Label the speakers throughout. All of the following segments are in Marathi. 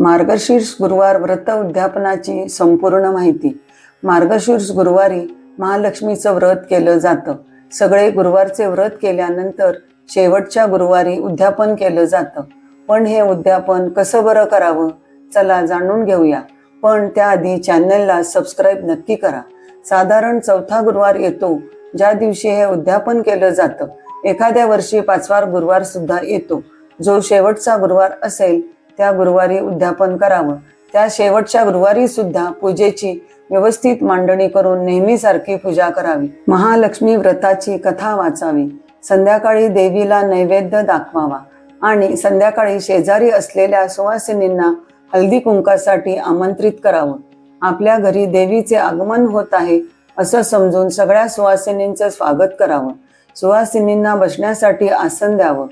Speaker 1: मार्गशीर्ष गुरुवार व्रत उद्यापनाची संपूर्ण माहिती. मार्गशीर्ष गुरुवारी महालक्ष्मीचं व्रत केलं जातं. सगळे गुरुवारचे व्रत केल्यानंतर शेवटच्या गुरुवारी उद्यापन केलं जातं. पण हे उद्यापन कसं बरं करावं? चला जाणून घेऊया. पण त्याआधी चॅनलला सबस्क्राईब नक्की करा. साधारण चौथा गुरुवार येतो ज्या दिवशी हे उद्यापन केलं जातं. एखाद्या वर्षी पाचवार गुरुवार सुद्धा येतो. जो शेवटचा गुरुवार असेल त्या गुरुवारी उद्यापन करावं. त्या शेवटच्या गुरुवारी सुद्धा पूजेची व्यवस्थित मांडणी करून नेहमीसारखी पूजा करावी. महालक्ष्मी व्रताची कथा वाचावी. संध्याकाळी देवीला नैवेद्य दाखवावा. आणि संध्याकाळी शेजारी असलेल्या सुवासिनींना हल्दी कुंकासाठी आमंत्रित करावं. आपल्या घरी देवीचे आगमन होत आहे असं समजून सगळ्या सुवासिनींचं स्वागत करावं. सुवासिनींना बसण्यासाठी आसन द्यावं.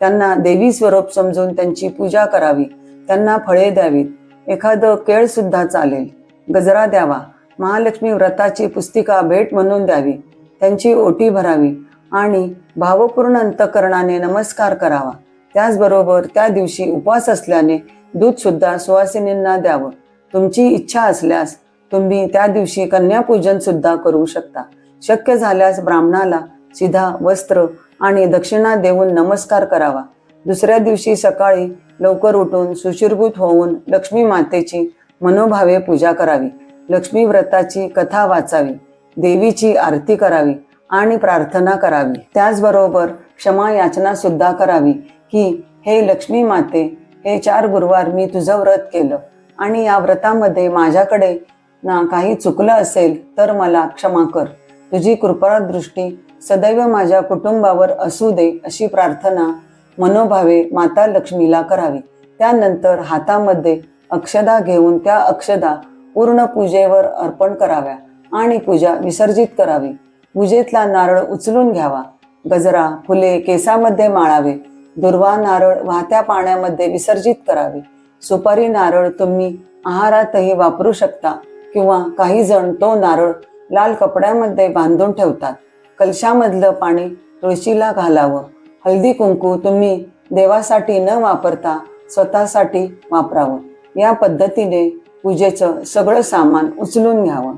Speaker 1: त्यांना देवी स्वरूप समजून त्यांची पूजा करावी त्यांना फळे द्यावीत. एखादं केळ सुद्धा चालेल. गजरा द्यावा. महालक्ष्मी व्रताची पुस्तिका भेट म्हणून द्यावी. त्यांची ओटी भरावी आणि भावपूर्ण अंतकरणाने नमस्कार करावा. त्याचबरोबर त्या दिवशी उपवास असल्याने दूध सुद्धा सुवासिनींना द्यावं. तुमची इच्छा असल्यास तुम्ही त्या दिवशी कन्यापूजन सुद्धा करू शकता. शक्य झाल्यास ब्राह्मणाला सिधा वस्त्र आणि दक्षिणा देऊन नमस्कार करावा. दुसऱ्या दिवशी सकाळी लवकर उठून सुशीर्भूत होऊन लक्ष्मी मातेची मनोभावे पूजा करावी. लक्ष्मी व्रताची कथा वाचावी देवीची आरती करावी आणि प्रार्थना करावी. त्याचबरोबर क्षमा याचना सुद्धा करावी की हे लक्ष्मी माते हे चार गुरुवार मी तुझं व्रत केलं आणि या व्रतामध्ये माझ्याकडे ना काही चुकलं असेल तर मला क्षमा कर. तुझी कृपा दृष्टी सदैव माझ्या कुटुंबावर असू दे अशी प्रार्थना मनोभावे माता लक्ष्मीला करावी. त्यानंतर हातामध्ये अक्षदा घेऊन त्या अक्षदा पूर्ण पूजेवर अर्पण कराव्या आणि पूजा विसर्जित करावी. पूजेतला नारळ उचलून घ्यावा. गजरा फुले केसामध्ये माळावे. दुर्वा नारळ वाहत्या पाण्यामध्ये विसर्जित करावे. सुपारी नारळ तुम्ही आहारातही वापरू शकता किंवा काही जण तो नारळ लाल कपड्यामध्ये बांधून ठेवतात. कलशामधलं पाणी तुळशीला घालावं. हळदी कुंकू तुम्ही देवासाठी न वापरता स्वतःसाठी वापरावं. या पद्धतीने पूजेचं सगळं सामान उचलून घ्यावं.